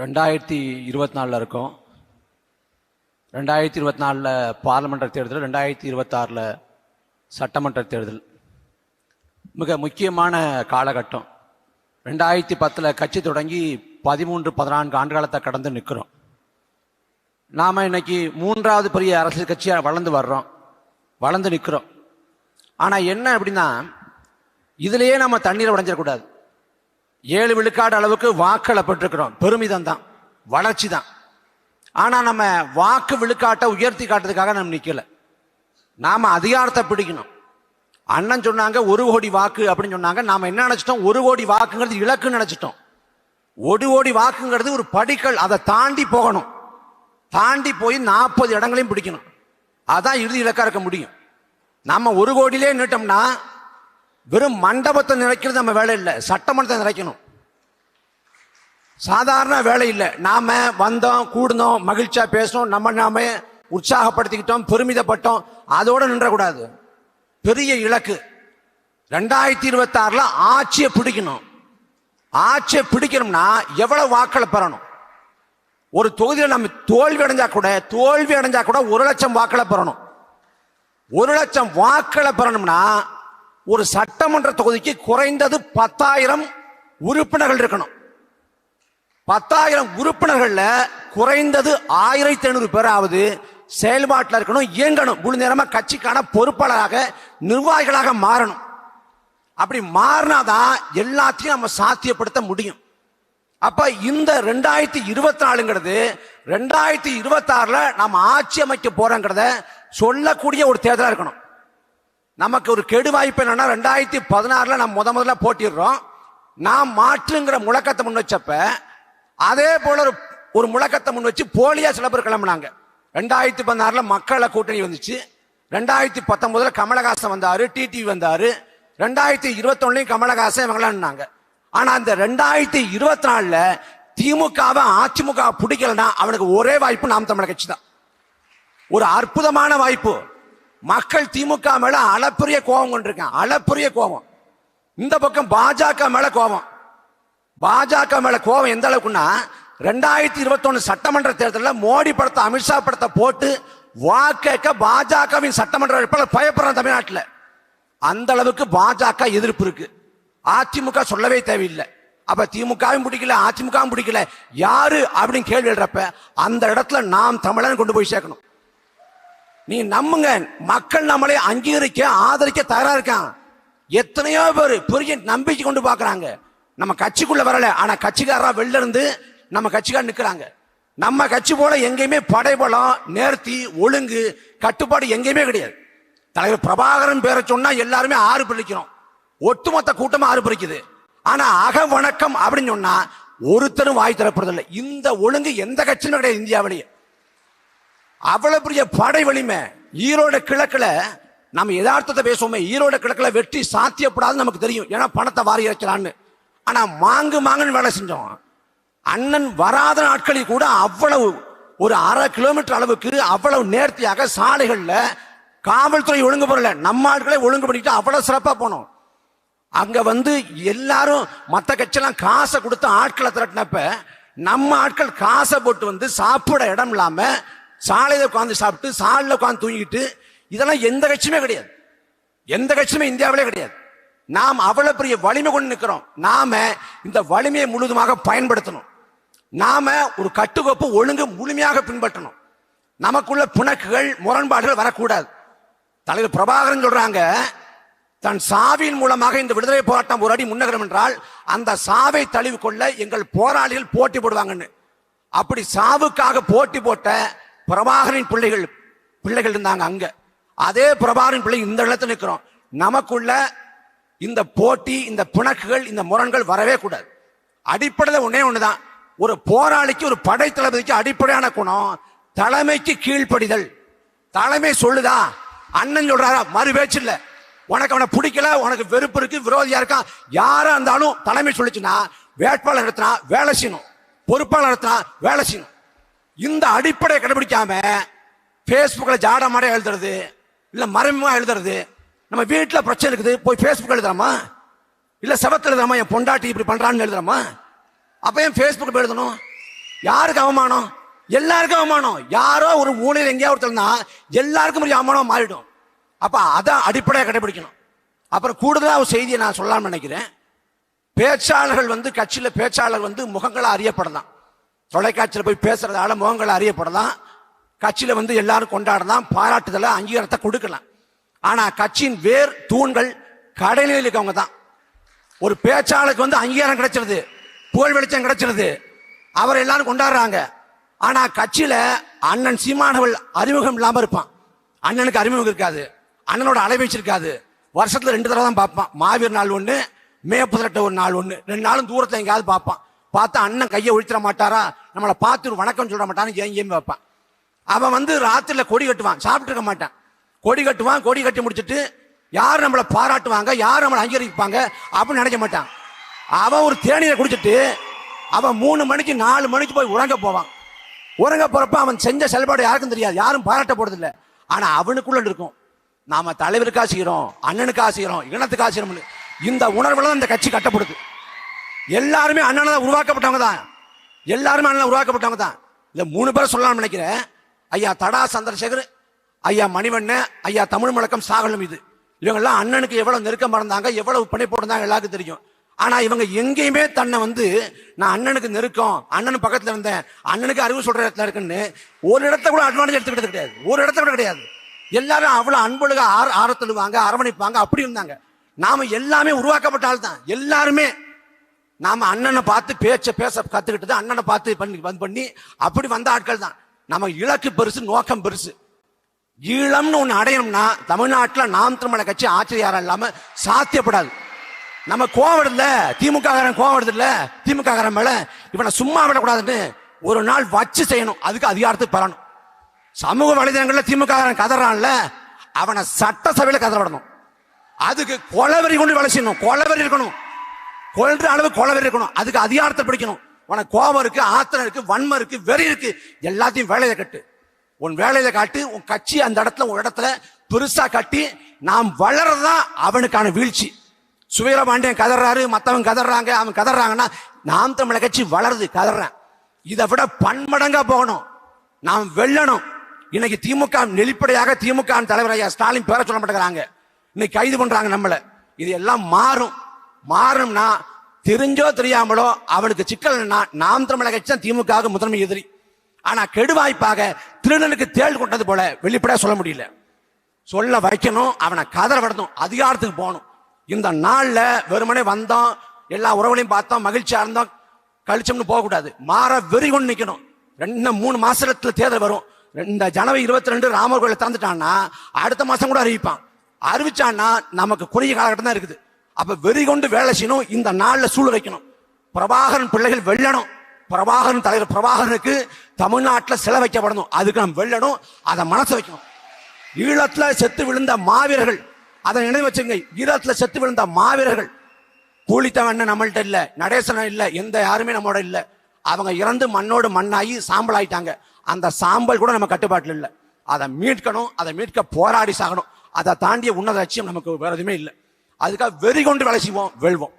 ரெண்டாயிரத்தி இருபத்தி நாலில் இருக்கோம். ரெண்டாயிரத்தி இருபத்தி நாலில் பார்லிமெண்ட் தேர்தல் ரெண்டாயிரத்தி இருபத்தாறில் சட்டமன்ற தேர்தல். மிக முக்கியமான காலகட்டம். ரெண்டாயிரத்தி பத்தில் கட்சி தொடங்கி பதிமூன்று பதினான்கு ஆண்டுகாலத்தை கடந்து நிற்கிறோம் நாம் இன்னைக்கு மூன்றாவது பெரிய அரசியல் கட்சியாக வளர்ந்து வர்றோம். வளர்ந்து நிற்கிறோம் ஆனால் என்ன அப்படின்னா இதுலேயே நம்ம தண்ணீரை உடைஞ்சிடக்கூடாது. ஏழு விழுக்காடு அளவுக்கு வாக்களை பெருமிதம் தான் வளர்ச்சி தான் ஆனால் நம்ம வாக்கு விழுக்காட்டை உயர்த்தி காட்டுறதுக்காக நம்ம நிற்கலை நாம் அதிகாரத்தை பிடிக்கணும். அண்ணன் சொன்னாங்க ஒரு கோடி வாக்கு அப்படின்னு சொன்னாங்க. நாம் என்ன நினச்சிட்டோம்? ஒரு கோடி வாக்குங்கிறது இலக்குன்னு நினச்சிட்டோம். ஒரு கோடி வாக்குங்கிறது ஒரு படிக்கல். அதை தாண்டி போகணும். தாண்டி போய் நாற்பது இடங்களையும் பிடிக்கணும். அதான் இறுதி இலக்காக இருக்க முடியும். நம்ம ஒரு கோடியிலே நிட்டோம்னா வெறும் மண்டபத்தை நிறைக்கிறது நம்ம வேலை இல்லை சட்டமன்றத்தை நிறைக்கணும் சாதாரண வேலை இல்லை. நாம வந்தோம் கூடணும் மகிழ்ச்சியா பேசணும் நம்ம நாம உற்சாகப்படுத்திக்கிட்டோம் பெருமிதப்பட்டோம் அதோட நின்றக்கூடாது. பெரிய இலக்கு. ரெண்டாயிரத்தி இருபத்தி ஆறுல ஆட்சியை பிடிக்கணும். ஆட்சியை பிடிக்கணும்னா எவ்வளவு வாக்களை பெறணும்? ஒரு தொகுதியில் நம்ம தோல்வி அடைஞ்சா கூட தோல்வி அடைஞ்சா கூட ஒரு லட்சம் வாக்களை பெறணும். ஒரு லட்சம் வாக்களை பெறணும்னா ஒரு சட்டமன்ற தொகுதிக்கு குறைந்தது பத்தாயிரம் உறுப்பினர்கள் இருக்கணும். பத்தாயிரம் உறுப்பினர்கள்ல குறைந்தது ஆயிரத்தி ஐநூறு பேராவது செயல்பாட்டில் இருக்கணும் இயங்கணும். முழு நேரமாக கட்சிக்கான பொறுப்பாளராக நிர்வாகிகளாக மாறணும். அப்படி மாறினாதான் எல்லாத்தையும் நம்ம சாத்தியப்படுத்த முடியும். அப்ப இந்த ரெண்டாயிரத்தி இருபத்தி நாலுங்கிறது ரெண்டாயிரத்தி இருபத்தி ஆறுல நம்ம ஆட்சி அமைக்க போறோங்கிறத சொல்லக்கூடிய ஒரு தேர்தலாக இருக்கணும். நமக்கு ஒரு கெடு வாய்ப்பு என்னன்னா ரெண்டாயிரத்தி பதினாறுல நம்ம முத முதல்ல போட்டிடுறோம். நாம் மாற்றுங்கிற முழக்கத்தை முன் வச்சப்ப அதே போல ஒரு ஒரு முழக்கத்தை முன் வச்சு போலியா சில பேர் கிளம்புனாங்க. ரெண்டாயிரத்தி பதினாறுல மக்களை கூட்டணி வந்துச்சு. ரெண்டாயிரத்தி பத்தொன்பதுல கமலஹாசன் வந்தாரு டிடிவி வந்தாரு. ரெண்டாயிரத்தி இருபத்தொன்னுலையும் கமலஹாசன் இவங்களாம் ஆனா அந்த ரெண்டாயிரத்தி இருபத்தி நாலுல திமுகவை அதிமுக பிடிக்கலன்னா அவனுக்கு ஒரே வாய்ப்பு நாம் தமிழக கட்சி தான். ஒரு அற்புதமான வாய்ப்பு. மக்கள் திமுக மேல அளப்பரிய கோபம் கொண்டிருக்கான் அளப்பரிய கோபம். இந்த பக்கம் பாஜக மேல கோபம். பாஜக மேல கோபம் எந்த அளவுக்குன்னா ரெண்டாயிரத்தி இருபத்தொன்னு சட்டமன்ற தேர்தலில் மோடி படத்தை அமித்ஷா படத்தை போட்டு வாக்கேக்க பாஜகவின் சட்டமன்ற வேட்பாளர் பயப்படுறான் தமிழ்நாட்டில். அந்த அளவுக்கு பாஜக எதிர்ப்பு இருக்கு. அதிமுக சொல்லவே தேவையில்லை. அப்ப திமுகவும் பிடிக்கல அதிமுகவும் பிடிக்கல. யாரு அப்படின்னு கேள்வி எழுறப்ப அந்த இடத்துல நாம் தமிழன் கொண்டு போய் சேர்க்கணும். நீ நம்புங்க மக்கள் நம்மளை அங்கீகரிக்க ஆதரிக்க தயாரா இருக்கான். எத்தனையோ பேர் பெரிய நம்பிக்கை கொண்டு பாக்குறாங்க நம்ம கட்சிக்குள்ள வரல ஆனா கட்சிக்காரா வெளில இருந்து நம்ம கட்சிக்கார நிக்கிறாங்க. நம்ம கட்சி போல எங்கேயுமே படைபலம் நேர்த்தி ஒழுங்கு கட்டுப்பாடு எங்கேயுமே கிடையாது. தலைவர் பிரபாகரன் பேரை சொன்னா எல்லாருமே ஆறு பிரிக்கிறோம். ஒட்டுமொத்த கூட்டமா ஆறு பிரிக்குது. ஆனா அக வணக்கம் அப்படின்னு சொன்னா ஒருத்தரும் வாய் திறப்படுறதில்லை இந்த ஒழுங்கு எந்த கட்சியும் கிடையாது இந்தியாவிலேயே. அவ்வளவு பெரிய படை வலிமை. ஈரோட கிழக்குல நம்ம யதார்த்தத்தை பேசுவோமே ஈரோட கிழக்குல வெற்றி சாத்தியப்படாது நமக்கு தெரியும். ஏன்னா பணத்தை வாரி இறைக்கலான்னு. ஆனா மாங்கு மாங்குன்னு வேலை செஞ்சோம். அண்ணன் வராத நாட்களில் கூட அவ்வளவு ஒரு அரை கிலோமீட்டர் அளவுக்கு அவ்வளவு நேர்த்தியாக சாலைகள்ல காவல்துறை ஒழுங்கு பண்ணல. நம்ம ஆட்களை ஒழுங்கு பண்ணிட்டு அவ்வளவு சிறப்பா போனோம். அங்க வந்து எல்லாரும் மற்ற கட்சியெல்லாம் காசை கொடுத்து ஆட்களை திரட்டினப்ப நம்ம ஆட்கள் காசை போட்டு வந்து சாப்பிட இடம் இல்லாம சாலையில் உட்காந்து சாப்பிட்டு சாலையில உட்காந்து தூங்கிட்டு இதெல்லாம் எந்த கட்சியுமே கிடையாது. எந்த கட்சியுமே இந்தியாவிலே கிடையாது. நாம் அவ்வளவு பெரிய வலிமை கொண்டு நிற்கிறோம். நாம இந்த வலிமையை முழுதுமாக பயன்படுத்தணும். நாம ஒரு கட்டுக்கோப்பு ஒழுங்கு முழுமையாக பின்பற்றணும். நமக்குள்ள பிணக்குகள் முரண்பாடுகள் வரக்கூடாது. தலைவர் பிரபாகரன் சொல்றாங்க தன் சாவியின் மூலமாக இந்த விடுதலை போராட்டம் ஒரு அடி முன்னகரம் என்றால் அந்த சாவை தழுவி கொள்ள எங்கள் போராளிகள் போட்டி போடுவாங்கன்னு. அப்படி சாவுக்காக போட்டி போட்ட பிரபாகரின் பிள்ளைகள் பிள்ளைகள் இருந்தாங்க அங்க. அதே பிரபாகரின் பிள்ளை இந்த இடத்துல நிற்கிறோம். நமக்குள்ள இந்த போட்டி இந்த பிணக்குகள் இந்த முரண்கள் வரவே கூடாது. அடிப்படையில் ஒன்னே ஒண்ணுதான். ஒரு போராளிக்கு ஒரு படை தளபதிக்கு அடிப்படையான குணம் தலைமைக்கு கீழ்ப்படிதல். தலைமை சொல்லுதா? அண்ணன் சொல்றாரா? மறு பேச்சு இல்ல. உனக்கு அவனை பிடிக்கல உனக்கு வெறுப்பு இருக்கு விரோதியா இருக்கான் யாரா இருந்தாலும் தலைமை சொல்லிச்சுன்னா வேட்பாளர் நடத்தினா வேலை செய்யணும். பொறுப்பாளர் நடத்தினா வேலை செய்யணும். இந்த அடிப்படையை கடைபிடிக்காம ஃபேஸ்புக்கில் ஜாட மாட எழுதுறது இல்லை மறைமுகமாக எழுதுறது நம்ம வீட்டில் பிரச்சனை இருக்குது போய் ஃபேஸ்புக் எழுதுறாமா இல்லை செவத்தில் எழுதுறாமா என் பொண்டாட்டி இப்படி பண்ணுறான்னு எழுதுறாமா அப்போ ஏன் பேஸ்புக் எழுதணும்? யாருக்கு அவமானம்? எல்லாருக்கும் அவமானம். யாரோ ஒரு மூலையில் எங்கேயா ஒருத்தர்னா எல்லாருக்கும் ஒரு அவமானம் மாறிடும். அப்போ அதை அடிப்படையாக கடைபிடிக்கணும் அப்புறம் கூடுதலாக ஒரு செய்தியை நான் சொல்லலாம்னு நினைக்கிறேன். பேச்சாளர்கள் வந்து கட்சியில் பேச்சாளர் வந்து முகங்களாக அறியப்படலாம். தொலைக்காட்சியில் போய் பேசுறதால முகங்களை அறியப்படலாம். கட்சியில் வந்து எல்லாரும் கொண்டாடலாம். பாராட்டுதலை அங்கீகாரத்தை கொடுக்கலாம். ஆனால் கட்சியின் வேர் தூண்கள் கடைநிலையில் இருக்கவங்க தான். ஒரு பேச்சாளருக்கு வந்து அங்கீகாரம் கிடைச்சிருது. புகழ் வெளிச்சம் கிடைச்சிருது. அவர் எல்லாரும் கொண்டாடுறாங்க. ஆனால் கட்சியில் அண்ணன் சீமானவள் அறிமுகம் இல்லாமல் இருப்பான். அண்ணனுக்கு அறிமுகம் இருக்காது. அண்ணனோட அலைவீச்சு இருக்காது. வருஷத்தில் ரெண்டு தடவை தான் பார்ப்பான். மாவீர் நாள் ஒன்று மே பதினெட்டு ஒரு நாள் ஒன்று ரெண்டு நாளும் தூரத்தை எங்கேயாவது பார்ப்பான். பார்த்தா அண்ணன் கையை ஒழிச்சிட மாட்டாரா? நம்மளை பார்த்து ஒரு வணக்கம் சொல்ல மாட்டான்னு ஏன் ஏன் வைப்பான்? அவன் வந்து ராத்திரில கொடி கட்டுவான். சாப்பிட்டுருக்க மாட்டான். கொடி கட்டுவான் கொடி கட்டி முடிச்சிட்டு யார் நம்மளை பாராட்டுவாங்க யார் நம்மளை அங்கீகரிப்பாங்க அப்படின்னு நினைக்க மாட்டான். அவன் ஒரு தேநீரை குடிச்சிட்டு அவன் மூணு மணிக்கு நாலு மணிக்கு போய் உறங்க போவான். உறங்க போறப்ப அவன் செஞ்ச செயல்பாடு யாருக்கும் தெரியாது. யாரும் பாராட்ட போறது ஆனால் ஆனா அவனுக்குள்ள இருக்கும். நாம தலைவருக்கா செய்கிறோம் அண்ணனுக்காக செய்யறோம் இனத்துக்கு செய்யறோம் இந்த உணர்வுல அந்த கட்சி கட்டப்படுது. எல்லாருமே அண்ணனை தான் உருவாக்கப்பட்டவங்க தான். எல்லாருமே அண்ணன் உருவாக்கப்பட்டவங்க தான். இந்த மூணு பேரை சொல்லலாம்னு நினைக்கிறேன். ஐயா தடா சந்திரசேகர் ஐயா மணிவண்ணன் ஐயா தமிழ் முழக்கம் சாகலம் இது. இவங்கெல்லாம் அண்ணனுக்கு எவ்வளவு நெருக்கம் இருந்தாங்க எவ்வளவு பணி போட்டிருந்தாங்க எல்லாருக்கும் தெரியும். ஆனா இவங்க எங்கேயுமே தன்னை வந்து நான் அண்ணனுக்கு நெருக்கம் அண்ணன் பக்கத்துல இருந்தேன் அண்ணனுக்கு அறிவு சொல்ற இடத்துல இருக்குன்னு ஒரு இடத்த கூட அட்வான்டேஜ் எடுத்துக்கிட்டது கிடையாது. ஒரு இடத்த கூட கிடையாது. எல்லாரும் அவ்வளவு அன்புழுக ஆர ஆரத்தழுவாங்க அரவணைப்பாங்க அப்படி இருந்தாங்க. நாம எல்லாமே உருவாக்கப்பட்ட ஆள் தான் எல்லாருமே. நாம அண்ணனை பார்த்து பேச்ச பேச கத்துக்கிட்டது அண்ணனை பார்த்து பண்ணி வந்து பண்ணி அப்படி வந்த ஆட்கள் தான். நம்ம இலக்கு பெருசு நோக்கம் பெருசு. ஈழம்னு ஒண்ணு அடையணும்னா தமிழ்நாட்டில் நாம் திருமலை கட்சி ஆச்சரியாரம் இல்லாம சாத்தியப்படாது. நம்ம கோவம் இல்லை திமுக காரன் கோவம் வருது இல்ல திமுக காரன் மேல இவனை சும்மா விடக்கூடாதுன்னு ஒரு நாள் வச்சு செய்யணும். அதுக்கு அதிகாரத்துக்கு பெறணும். சமூக வலைதளங்கள்ல திமுக காரன் கதறான்ல அவனை சட்டசபையில கதற விடணும். அதுக்கு கொலவெறி கொண்டு வேலை செய்யணும். கொலவெறி இருக்கணும். கொள்ற அளவு கொலவெறி இருக்கணும். அதுக்கு அதிகாரத்தை பிடிக்கணும். உனக்கு கோபம் இருக்கு ஆத்திரம் இருக்கு வன்மம் இருக்கு வெறி இருக்கு எல்லாத்தையும் வேலையை கட்டு. உன் வேலையில காட்டு உன் கட்சி அந்த இடத்துல உன் இடத்துல பெருசா கட்டி நாம் வளர்றதுதான் அவனுக்கான வீழ்ச்சி. சுவீர பாண்டியன் கதறாரு மத்தவன் கதறாங்க அவன் கதறாங்கன்னா நாம் தமிழ கட்சி வளருது கதறான். இதை விட பன்மடங்கா போகணும். நாம் வெல்லணும். இன்னைக்கு திமுக நெளிப்படையாக திமுக தலைவர் ஐயா ஸ்டாலின் பேர சொல்ல மாட்டேங்கிறாங்க. இன்னைக்கு கைது பண்றாங்க நம்மள. இது எல்லாம் மாறும். மாறணும்னா தெரிஞ்சோ தெரியாமலோ அவனுக்கு சிக்கல்னா நாம் தமிழக கட்சி தான் திமுக முதன்மை எதிரி. ஆனா கெடுவாய்ப்பாக திருநனுக்கு தேள் கொண்டது போல வெளிப்படையா சொல்ல முடியல. சொல்ல வைக்கணும் அவனை கதற விடணும் அதிகாரத்துக்கு போகணும். இந்த நாள்ல வெறுமனே வந்தோம் எல்லா உறவுகளையும் பார்த்தோம் மகிழ்ச்சியா இருந்தோம் கழிச்சோம்னு போகக்கூடாது. மாற வெறி கொண்டு நிக்கணும். ரெண்டு மூணு மாசத்துல தேர்தல் வரும். இந்த ஜனவரி இருபத்தி ரெண்டு ராமர் கோயில திறந்துட்டான்னா அடுத்த மாசம் கூட அறிவிப்பான். அறிவிச்சான்னா நமக்கு குறுகிய காலகட்டம் தான் இருக்குது. அப்ப வெறி கொண்டு வேலை செய்யணும் இந்த நாள்ல சூழ வைக்கணும். பிரபாகரன் பிள்ளைகள் வெல்லணும். பிரபாகரன் தலைவர் பிரபாகரனுக்கு தமிழ்நாட்டில் சில வைக்கப்படணும் அதுக்கு நம்ம வெல்லணும் அதை மனசு வைக்கணும். ஈழத்தில் செத்து விழுந்த மாவீரர்கள் அதை நினைவு வச்சுங்க ஈழத்தில் செத்து விழுந்த மாவீரர்கள். கூலித்தவன் நம்மள்ட்ட இல்லை நடேசன் இல்லை எந்த யாருமே நம்மோட இல்லை. அவங்க இறந்து மண்ணோடு மண்ணாகி சாம்பல் ஆயிட்டாங்க. அந்த சாம்பல் கூட நம்ம கட்டுப்பாட்டில் இல்லை. அதை மீட்கணும் அதை மீட்க போராடி சாகணும். அதை தாண்டிய உன்னத லட்சியம் நமக்கு வேறு எதுவுமே இல்லை. அதுக்காக வெறி கொண்டு வேலை செய்வோம் வெல்வோம்.